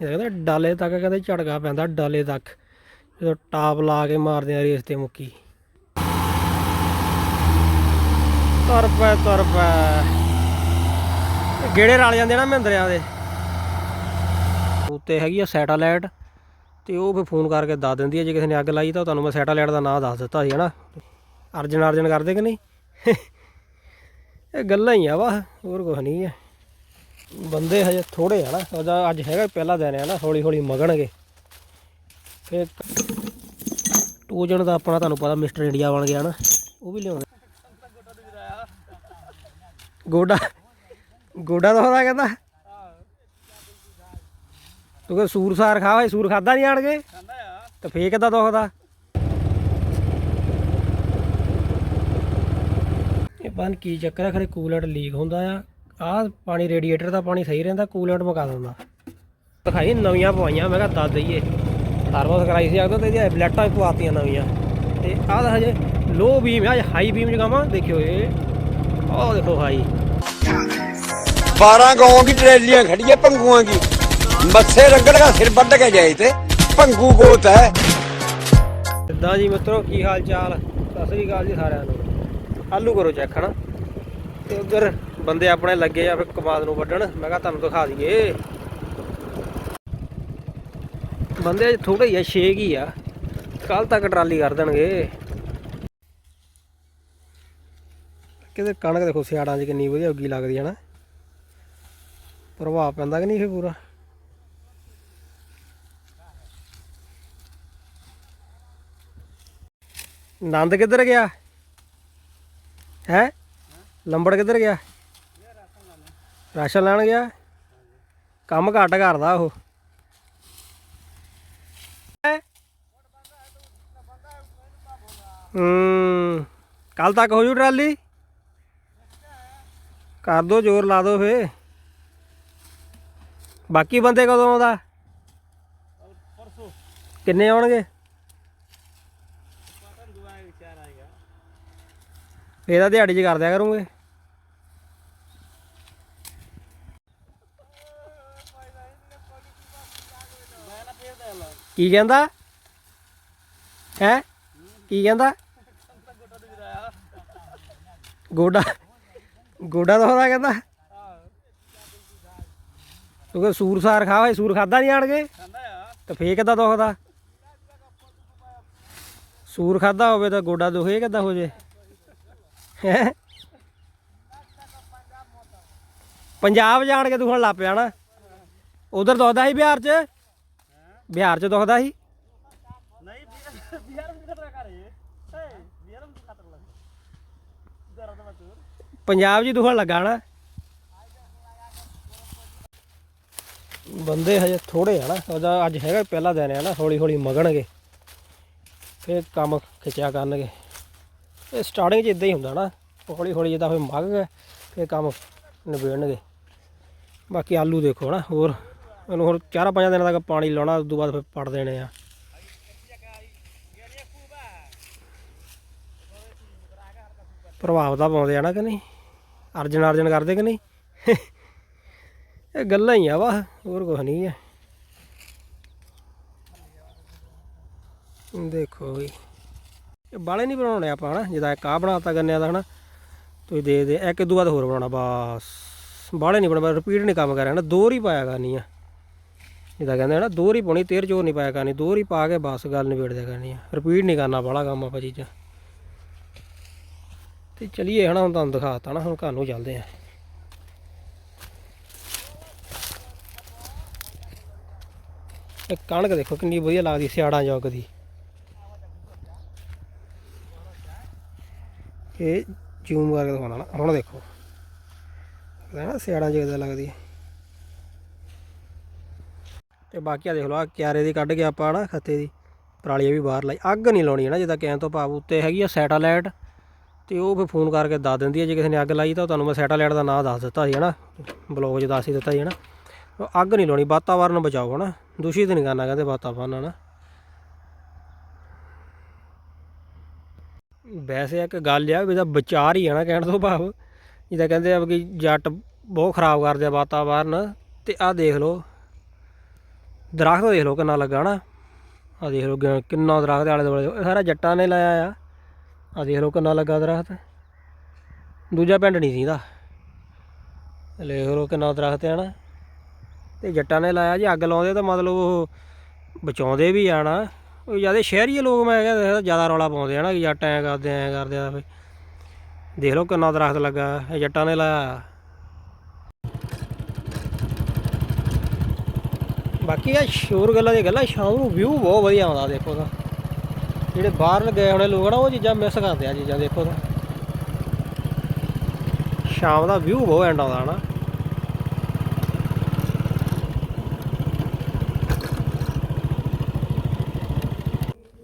ਇਹ ਕਹਿੰਦਾ ਡਾਲੇ ਤੱਕ ਕਹਿੰਦੇ ਝੜਕਾ ਪੈਂਦਾ, ਡਾਲੇ ਤੱਕ। ਜਦੋਂ ਟਾਪ ਲਾ ਕੇ ਮਾਰਦੇ ਆ ਰੇਸ ਤੇ ਮੁੱਕੀ। ਤਰ ਪੈ, ਤੁਰ ਪੈ। ਗੇੜੇ ਰਲ ਜਾਂਦੇ ਨਾ ਮਹਿੰਦਰਿਆਂ ਦੇ। ਉੱਤੇ ਹੈਗੀ ਆ ਸੈਟੇਲਾਈਟ, ਤੇ ਉਹ ਫਿਰ ਫੋਨ ਕਰਕੇ ਦੱਸ ਦਿੰਦੀ ਹੈ ਜੇ ਕਿਸੇ ਨੇ ਅੱਗ ਲਾਈ ਤਾਂ ਤੁਹਾਨੂੰ ਮੈਂ ਸੈਟੇਲਾਈਟ ਦਾ ਨਾਮ ਦੱਸ ਦਿੱਤਾ ਸੀ, ਹਨਾ। ਅਰਜਨ ਅਰਜਨ ਕਰਦੇ ਕਿ ਨਹੀਂ? ਇਹ ਗੱਲਾਂ ਹੀ ਆ ਵਾ ਹੋਰ ਕੁਝ ਨਹੀਂ ਹੈ ਬੰਦੇ ਹਜੇ ਥੋੜੇ ਆ ਨਾ, ਉਹਦਾ ਅੱਜ ਹੈਗਾ ਪਹਿਲਾ ਦਿਨ ਆ ਨਾ, ਹੌਲੀ ਹੌਲੀ ਮਗਣਗੇ। ਫਿਰ ਟੂਜਨ ਦਾ ਆਪਣਾ ਤੁਹਾਨੂੰ ਪਤਾ ਮਿਸਟਰ ਇੰਡੀਆ ਬਣ ਗਿਆ ਨਾ, ਉਹ ਵੀ ਲਿਆਉਂਦੇ। ਗੋਡਾ ਗੋਡਾ ਦਾ ਉਹਦਾ ਕਹਿੰਦਾ। ਤੂੰ ਕਿ ਸੂਰ ਸਾਰ ਖਾ ਹੋਏ ਸੂਰ ਖਾਦਾ ਨਹੀਂ ਆਣਗੇ? ਤੇ ਫੇਕ ਕਿੱਦਾਂ ਦੁਖਦਾ? ਇਹ ਬਨ ਕੀ ਚੱਕਰ ਹੈ ਖਰੇ ਕੂਲਰ ਲੀਕ ਹੁੰਦਾ ਆ। ਆਹ ਪਾਣੀ ਰੇਡੀਏਟਰ ਦਾ ਪਾਣੀ ਸਹੀ ਰਹਿੰਦਾ ਕੂਲੈਂਟ ਮਗਾ ਦਿੰਦਾ। ਦਿਖਾਈ ਨਵੀਆਂ ਪਵਾਈਆਂ ਮੈਂ ਕਿਹਾ ਦੱਸ ਦਈਏ। ਸਰਵਿਸ ਕਰਾਈ ਸੀ ਆਖਦਾ ਤੇ ਇਹਦੀਆਂ ਬਲੈਟਾਂ ਵੀ ਪਵਾਤੀਆਂ ਨਵੀਆਂ। ਤੇ ਆਹ ਦਾ ਹਜੇ ਲੋ ਬੀਮ ਹੈ ਹਾਈ ਬੀਮ ਜਗਾਵਾਂ ਦੇਖਿਓ ਇਹ। ਆਹ ਦੇਖੋ ਹਾਈ 12 ਗਾਉਂ ਦੀ ਟਰੇਲੀਆਂ ਖੜੀਆਂ ਪੰਗੂਆਂ ਦੀ। ਮੱਸੇ ਰੰਗੜ ਦਾ ਸਿਰ ਵੱਢ ਕੇ ਜਾਏ ਤੇ ਪੰਗੂ ਗੋਤ ਹੈ। ਇਦਾਂ ਜੀ ਮਿੱਤਰੋ ਕੀ ਹਾਲ ਚਾਲ? ਸਤਿ ਸ੍ਰੀ ਅਕਾਲ ਜੀ ਸਾਰਿਆਂ ਨੂੰ। ਆਲੂ ਕਰੋ ਚੈੱਕ ਹਨਾ? ਤੇ ਉਧਰ ਬੰਦੇ ਆਪਣੇ ਲੱਗੇ ਆ ਫਿਰ ਕਮਾਦ ਨੂੰ ਵੱਢਣ। ਮੈਂ ਕਿਹਾ ਤੁਹਾਨੂੰ ਦਿਖਾ ਦਈਏ। ਬੰਦੇ ਅਜੇ ਥੋੜੇ ਹੀ ਆ, ਛੇ ਹੀ ਆ। ਕੱਲ ਤੱਕ ਟਰਾਲੀ ਕਰ ਦੇਣਗੇ। ਕਿਤੇ ਕਣਕ ਦੇਖੋ ਸਿਆੜਾਂ 'ਚ ਕਿੰਨੀ ਵਧੀਆ ਉੱਗੀ ਲੱਗਦੀ ਹੈ ਨਾ। ਪ੍ਰਭਾਵ ਪੈਂਦਾ ਕਿ ਨਹੀਂ ਇਹ ਪੂਰਾ? ਨੰਦ ਕਿੱਧਰ ਗਿਆ? ਹੈ? ਲੰਬੜ ਕਿੱਧਰ ਗਿਆ? ਰਾਸ਼ਨ ਲੈਣ ਗਿਆ? ਕੰਮ ਘੱਟ ਕਰਦਾ ਉਹ। ਹੂੰ? ਕੱਲ ਤੱਕ ਹੋ ਜੂ ਟਰਾਲੀ? ਕਰ ਦੋ, ਜ਼ੋਰ ਲਾ ਦੋ ਫੇ ਬਾਕੀ ਬੰਦੇ ਕਦੋਂ ਆਉਂਦਾ? ਕਿੰਨੇ ਆਉਣਗੇ? ਇਹਦਾ ਦਿਹਾੜੀ 'ਚ ਕਰ ਦਿਆ ਕਰੂੰਗੇ। ਕੀ ਕਹਿੰਦਾ? ਹੈ? ਕੀ ਕਹਿੰਦਾ? ਗੋਡਾ ਗੋਡਾ ਦਾ ਕਹਿੰਦਾ। ਤੂੰ ਕਿ ਸੂਰ ਸਾਰ ਖਾ ਹੋਏ ਸੂਰ ਖਾਦਾ ਨਹੀਂ ਆਣਗੇ ਤੇ ਫੇਰ ਕਿੱਦਾਂ ਦੁਖਦਾ? ਸੂਰ ਖਾਦਾ ਹੋਵੇ ਤਾਂ ਗੋਡਾ ਦੁਖੇ ਕਿੱਦਾਂ ਹੋ ਜੇ? ਹੈਂ? ਪੰਜਾਬ ਜਾਣ ਕੇ ਦੁਖਣ ਲੱਗ ਪਿਆ ਨਾ। ਉਧਰ ਦੁਖਦਾ ਸੀ ਬਿਹਾਰ 'ਚ? ਬਿਹਾਰ 'ਚ ਦੁਖਦਾ ਸੀ? ਪੰਜਾਬ 'ਚ ਦੁਖਣ ਲੱਗਾ ਨਾ। ਬੰਦੇ ਹਜੇ ਥੋੜੇ ਆ ਨਾ। ਉਹਦਾ ਅੱਜ ਹੈਗਾ ਪਹਿਲਾ ਦਿਨ ਆ ਨਾ ਹੌਲੀ ਹੌਲੀ ਮਗਣਗੇ। ਫਿਰ ਕੰਮ ਖਿੱਚਿਆ ਕਰਨਗੇ। ਇਹ ਸਟਾਰਟਿੰਗ 'ਚ ਇਦਾਂ ਹੀ ਹੁੰਦਾ ਨਾ, ਹੌਲੀ ਹੌਲੀ ਜਿੱਦਾਂ ਫਿਰ ਮੱਗ ਗਏ, ਫਿਰ ਕੰਮ ਨਿਬੇੜਨਗੇ। ਬਾਕੀ ਆਲੂ ਦੇਖੋ ਨਾ ਹੋਰ, ਇਹਨੂੰ ਹੋਰ ਚਾਰਾਂ ਪੰਜਾਂ ਦਿਨਾਂ ਤੱਕ ਪਾਣੀ ਲਾਉਣਾ, ਉਸ ਤੋਂ ਬਾਅਦ ਫਿਰ ਪੜ ਦੇਣੇ ਆ। ਪ੍ਰਭਾਵ ਤਾਂ ਪਾਉਂਦੇ ਆ ਨਾ ਕਿ ਨਹੀਂ? ਅਰਜਨ ਅਰਜਨ ਕਰਦੇ ਕਿ ਨਹੀਂ? ਇਹ ਗੱਲਾਂ ਹੀ ਆ ਵਾ ਹੋਰ ਕੁਝ ਨਹੀਂ ਹੈ ਦੇਖੋ ਵੀ। ਇਹ ਬਾਲੇ ਨਹੀਂ ਬਣਾਉਣੇ ਆਪਾਂ, ਹਨਾ? ਜਿਹਦਾ ਇੱਕ ਆ ਬਣਾਤਾ ਗੰਨਿਆਂ ਦਾ, ਹਨਾ? ਤੁਸੀਂ ਦੇ ਦੇ, ਇੱਕ ਦੋ ਬਾਅਦ ਹੋਰ ਬਣਾਉਣਾ, ਬਸ। ਬਾਲੇ ਨਹੀਂ ਬਣਾਉਣਾ ਰਿਪੀਟ ਨਹੀਂ ਕੰਮ ਕਰਿਆ ਨਾ ਦੋ ਹੀ ਪਾਇਆ ਕਰਨੀ ਆ। ਜਿਹਦਾ ਕਹਿੰਦੇ ਆ ਨਾ ਦੋ ਹੀ ਪਾਉਣੀ, ਤੇਰ ਚੋਰ ਨਹੀਂ ਪਾਇਆ ਕਰਨੀ ਦੋ ਹੀ ਪਾ ਕੇ ਬਸ ਗੱਲ ਨਿਬੇੜ ਦਿਆ ਕਰਨੀ ਆ। ਰਿਪੀਟ ਨਹੀਂ ਕਰਨਾ ਬਾਲਾ ਕੰਮ ਆਪਾਂ ਚੀਜ਼ਾਂ। ਤੇ ਚਲੀਏ, ਹਨਾ? ਹੁਣ ਤੁਹਾਨੂੰ ਦਿਖਾਤਾ ਨਾ, ਹੁਣ ਘਰ ਨੂੰ ਚੱਲਦੇ ਆ। ਇਹ ਕਣਕ ਦੇਖੋ ਕਿੰਨੀ ਵਧੀਆ ਲੱਗਦੀ, ਸਿਆੜਾਂ ਜੋਗ ਦੀ ਇਹ ਜ਼ੂਮ ਕਰਕੇ ਦਿਖਾਉਣਾ ਨਾ। ਹੁਣ ਦੇਖੋ। ਇਹ ਨਾ ਸਿਆੜਾਂ ਜਿਹਾ ਲੱਗਦੀ ਹੈ। ਤੇ ਬਾਕੀ ਆ ਦੇਖ ਲਓ ਆ ਕਿਆਰੇ ਦੀ ਕੱਢ ਕੇ ਆਪਾਂ ਨਾ ਖੱਤੇ ਦੀ ਪਰਾਲੀ ਵੀ ਬਾਹਰ ਲਾਈ। ਅੱਗ ਨਹੀਂ ਲਾਉਣੀ ਹੈ ਨਾ, ਜਿੱਦਾਂ ਕਹਿਣ ਤੋਂ ਭਾਵ ਉੱਤੇ ਹੈਗੀ ਆ ਸੈਟੇਲਾਈਟ। ਤੇ ਉਹ ਫਿਰ ਫੋਨ ਕਰਕੇ ਦੱਸ ਦਿੰਦੀ ਹੈ ਜੇ ਕਿਸੇ ਨੇ ਅੱਗ ਲਾਈ ਤਾਂ ਤੁਹਾਨੂੰ ਮੈਂ ਸੈਟੇਲਾਈਟ ਦਾ ਨਾਮ ਦੱਸ ਦਿੱਤਾ ਸੀ, ਹਨਾ। ਬਲੌਗ 'ਚ ਦੱਸ ਹੀ ਦਿੱਤਾ ਸੀ, ਹਨਾ। ਉਹ ਅੱਗ ਨਹੀਂ ਲਾਉਣੀ, ਵਾਤਾਵਰਨ ਬਚਾਓ, ਹਨਾ। ਦੂਸ਼ਿਤ ਨਹੀਂ ਕਰਨਾ, ਕਹਿੰਦੇ ਵਾਤਾਵਰਨ, ਹਨਾ। ਵੈਸੇ ਇੱਕ ਗੱਲ ਆ ਵੀ ਇਹਦਾ ਵਿਚਾਰ ਹੀ ਆ ਨਾ ਕਹਿਣ ਤੋਂ ਭਾਵ। ਜਿੱਦਾਂ ਕਹਿੰਦੇ ਆ ਕਿ ਜੱਟ ਬਹੁਤ ਖਰਾਬ ਕਰਦੇ ਆ ਵਾਤਾਵਰਨ। ਤੇ ਆਹ ਦੇਖ ਲਓ, ਦਰਖਤ ਦੇਖ ਲਓ ਕਿੰਨਾ ਲੱਗਾ ਨਾ। ਆਹ ਦੇਖ ਲਓ ਕਿੰਨਾ ਦਰਖਤ ਆਲੇ ਦੁਆਲੇ। ਇਹ ਸਾਰਾ ਜੱਟਾਂ ਨੇ ਲਾਇਆ ਆ। ਆ ਦੇਖ ਲਓ ਕਿੰਨਾ ਲੱਗਾ ਦਰਖਤ। ਦੂਜਾ ਪਿੰਡ ਨਹੀਂ ਸੀ ਇਹਦਾ। ਦੇਖ ਲਓ ਕਿੰਨਾ ਦਰਖਤ ਆ ਨਾ। ਤੇ ਜੱਟਾਂ ਨੇ ਲਾਇਆ ਜੇ ਅੱਗ ਲਾਉਂਦੇ ਤਾਂ ਮਤਲਬ ਉਹ ਬਚਾਉਂਦੇ ਵੀ ਆ ਨਾ। ਜ਼ਿਆਦਾ ਸ਼ਹਿਰੀ ਲੋਕ, ਮੈਂ ਕਹਿੰਦਾ ਜ਼ਿਆਦਾ ਰੌਲਾ ਪਾਉਂਦੇ ਆ ਨਾ ਕਿ ਜੱਟ ਐਂ ਕਰਦੇ ਐਂ ਕਰਦੇ ਆ ਵੀ ਦੇਖ ਲਓ ਕਿੰਨਾ ਦਰਖਤ ਲੱਗਾ, ਇਹ ਜੱਟਾਂ ਨੇ ਲਾਇਆ। ਬਾਕੀ ਆ ਸ਼ੋਰ ਗੱਲਾਂ ਦੀ ਗੱਲਾਂ, ਸ਼ਾਮ ਨੂੰ ਵਿਊ ਬਹੁਤ ਵਧੀਆ ਆਉਂਦਾ, ਦੇਖੋ ਤਾਂ। ਜਿਹੜੇ ਬਾਹਰ ਗਏ ਹੋਣੇ ਲੋਕ ਨਾ, ਉਹ ਚੀਜ਼ਾਂ ਮਿਸ ਕਰਦੇ ਆ, ਚੀਜ਼ਾਂ ਦੇਖੋ ਤਾਂ। ਸ਼ਾਮ ਦਾ ਵਿਊ ਬਹੁਤ ਐਂਡ ਆਉਂਦਾ ਨਾ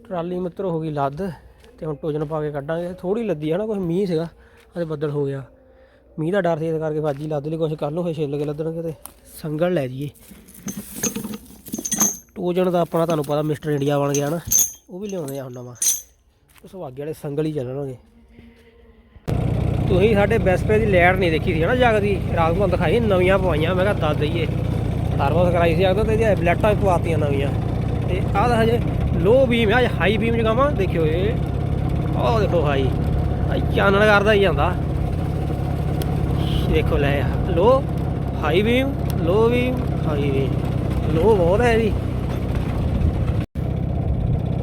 ਟਰਾਲੀ ਮਿੱਤਰੋ ਹੋ ਗਈ ਲੱਦ ਤੇ ਹੁਣ ਟੋਜਨ ਪਾ ਕੇ ਕੱਢਾਂਗੇ। ਥੋੜੀ ਲੱਦੀ ਹੈ ਨਾ ਕੁਝ ਮੀਂਹ ਸੀਗਾ ਅਤੇ ਬੱਦਲ ਹੋ ਗਿਆ। ਮੀਂਹ ਦਾ ਡਰ ਸੀ ਇਸ ਕਰਕੇ ਫਾਜੀ ਲੱਦ ਲਈ ਕੁਝ ਕਰ ਲਓ ਫੇ ਛਿੱਲ ਕੇ ਲੱਦਣਗੇ ਤੇ ਸੰਗਲ ਲੈ ਜਾਈਏ। ਟੋਜਨ ਦਾ ਆਪਣਾ ਤੁਹਾਨੂੰ ਪਤਾ ਮਿਸਟਰ ਇੰਡੀਆ ਬਣ ਗਿਆ ਨਾ, ਉਹ ਵੀ ਲਿਆਉਂਦੇ ਆ ਹੁਣ ਨਵਾਂ। ਉਸ ਸੁਹਾਗੇ ਵਾਲੇ ਸੰਗਲ ਹੀ ਚੱਲਣਗੇ। ਤੁਸੀਂ ਸਾਡੇ ਬੈਸਪੇ ਦੀ ਲੈਟ ਨਹੀਂ ਦੇਖੀ ਸੀ ਨਾ ਜਾਗਦੀ ਰਾਤ ਨੂੰ ਦਿਖਾਈ ਨਵੀਆਂ ਪਵਾਈਆਂ, ਮੈਂ ਕਿਹਾ ਦੱਸ ਦਈਏ। ਸਰਵਿਸ ਕਰਾਈ ਸੀ ਅਗਦਾ ਤੇ ਇਹਦੀਆਂ ਬਲੈਟਾਂ ਵੀ ਪਵਾਤੀਆਂ ਨਵੀਆਂ। ਤੇ ਆਹ ਤਾਂ ਹਜੇ ਲੋ ਬੀਮ ਆ, ਹਾਈ ਬੀਮ ਜਗਾਵਾਂ ਦੇਖਿਓ ਇਹ। ਆਹ ਦੇਖੋ ਹਾਈ ਚਾਨਣ ਕਰਦਾ ਹੀ ਜਾਂਦਾ। ਦੇਖੋ ਲੈ low, high beam, low beam, high beam, low ਬਹੁਤ ਹੈ ਇਹਦੀ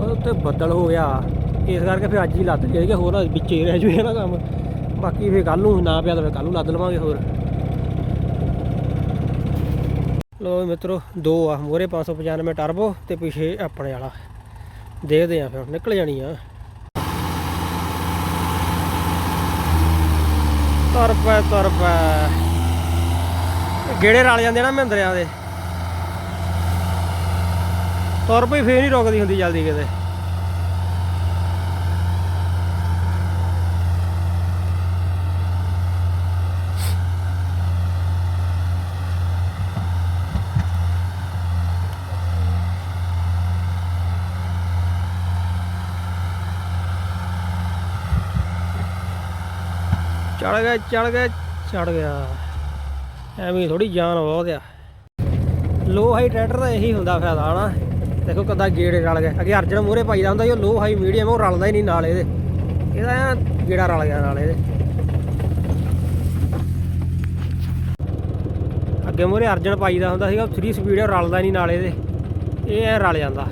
ਉੱਤੇ ਬੱਦਲ ਹੋ ਗਿਆ। ਇਸ ਕਰਕੇ ਫਿਰ ਅੱਜ ਹੀ ਲੱਦ ਜੇ ਕਿ ਹੋਰ ਵਿੱਚ ਹੀ ਰਹਿ ਜੂਏ ਨਾ ਕੰਮ। ਬਾਕੀ ਫਿਰ ਕੱਲ ਨੂੰ ਨਾ ਪਿਆ ਤਾਂ ਫਿਰ ਕੱਲ ਨੂੰ ਲੱਦ ਲਵਾਂਗੇ ਹੋਰ। ਲੋ ਵੀ ਮਿੱਤਰੋ, ਦੋ ਆ, ਮੋਰੇ 595 ਟਰਬੋ ਤੇ ਪਿਛੇ ਆਪਣੇ ਵਾਲਾ। ਦੇਖਦੇ ਆ ਫਿਰ, ਨਿਕਲ ਜਾਣੀ ਆ। ਤੁਰ ਪੈ ਤੁਰ ਪੈ ਗੇੜੇ ਰਲ ਜਾਂਦੇ ਨਾ ਮਹਿੰਦਰਿਆਂ ਦੇ। ਤੁਰ ਪਈ, ਫੇਰ ਨਹੀਂ ਰੁਕਦੀ ਹੁੰਦੀ ਜਲਦੀ ਕਿਤੇ। ਚੜ ਗਿਆ ਚੜ ਗਿਆ ਚੜ ਗਿਆ। ਐਵੇਂ ਥੋੜੀ ਜਾਨ ਬਹੁਤ ਆ। ਲੋ ਹਾਈ ਟਰੈਕਟਰ ਦਾ ਇਹੀ ਹੁੰਦਾ ਫਾਇਦਾ, ਹਨਾ? ਦੇਖੋ ਕਦਾ ਗੇੜੇ ਰਲ ਗਏ। ਅੱਗੇ ਅਰਜਨ ਮੂਹਰੇ ਪਾਈਦਾ ਹੁੰਦਾ ਸੀ, ਉਹ ਲੋ ਹਾਈ ਮੀਡੀਅਮ, ਉਹ ਰਲਦਾ ਹੀ ਨਹੀਂ ਨਾਲ ਇਹਦੇ। ਇਹਦਾ ਆ ਗੇੜਾ ਰਲ ਗਿਆ ਨਾਲ ਇਹਦੇ। ਅੱਗੇ ਮੂਹਰੇ ਅਰਜਨ ਪਾਈਦਾ ਹੁੰਦਾ ਸੀਗਾ 3 ਸਪੀਡ ਰਲਦਾ ਨਹੀਂ ਨਾਲ ਇਹਦੇ। ਇਹ ਐ ਰਲ ਜਾਂਦਾ।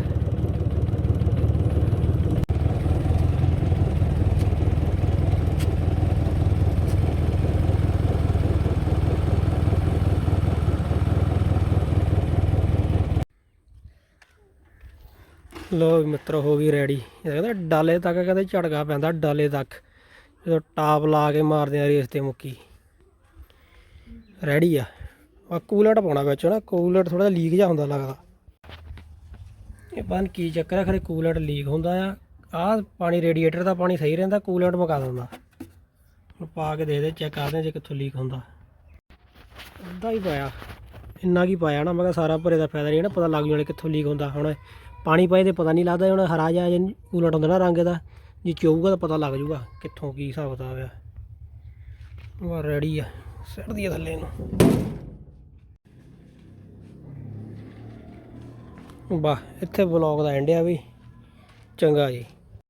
ਲੋ ਮਿੱਤਰ, ਹੋ ਗਈ ਰੈਡੀ ਇਹ ਕਹਿੰਦਾ ਡਾਲੇ ਤੱਕ, ਕਹਿੰਦੇ ਝੜਕਾ ਪੈਂਦਾ ਡਾਲੇ ਤੱਕ। ਜਦੋਂ ਟਾਪ ਲਾ ਕੇ ਮਾਰਦੇ ਆ ਰੇਸ ਤੇ ਮੁੱਕੀ। ਰੈਡੀ ਆ। ਆ ਕੂਲਰ ਪਾਉਣਾ ਵਿੱਚ, ਨਾ ਕੂਲਰ ਥੋੜਾ ਲੀਕ ਜਿਹਾ ਹੁੰਦਾ ਲੱਗਦਾ। ਇਹ ਪਤਾ ਨੀ ਕੀ ਚੱਕਰ ਆ, ਖਰੇ ਕੂਲਰ ਲੀਕ ਹੁੰਦਾ ਆ। ਆਹ ਪਾਣੀ ਰੇਡੀਏਟਰ ਦਾ ਪਾਣੀ ਸਹੀ ਰਹਿੰਦਾ ਕੂਲਰ ਮਕਾ ਦਿੰਦਾ। ਹੁਣ ਪਾ ਕੇ ਦੇਖਦੇ ਚੈੱਕ ਕਰਦੇ ਹਾਂ ਜੇ ਕਿੱਥੋਂ ਲੀਕ ਹੁੰਦਾ। ਅੱਧਾ ਹੀ ਪਾਇਆ। ਇੰਨਾ ਕੀ ਪਾਇਆ ਨਾ, ਮੈਂ ਕਿਹਾ ਸਾਰਾ ਭਰੇ ਦਾ ਫਾਇਦਾ ਨਹੀਂ ਨਾ, ਪਤਾ ਲੱਗ ਜਾਣੇ ਕਿੱਥੋਂ ਲੀਕ ਹੁੰਦਾ। ਹੁਣ ਪਾਣੀ ਪਾਏ ਤੇ ਪਤਾ ਨਹੀਂ ਲੱਗਦਾ ਹੁਣ ਹਰਾ ਜਿਹਾ ਜੇ ਉਲਟ ਹੁੰਦਾ ਨਾ ਰੰਗ ਦਾ, ਜੇ ਚੋਊਗਾ ਤਾਂ ਪਤਾ ਲੱਗ ਜਾਊਗਾ ਕਿੱਥੋਂ ਕੀ ਹਿਸਾਬ ਕਿਤਾਬ ਆ। ਵਾ ਰੈਡੀ ਆ ਸੜਦੀ ਆ ਥੱਲੇ ਨੂੰ। ਵਾਹ, ਇੱਥੇ ਬਲੌਗ ਦਾ ਐਂਡ ਆ ਵੀ। ਚੰਗਾ ਜੀ।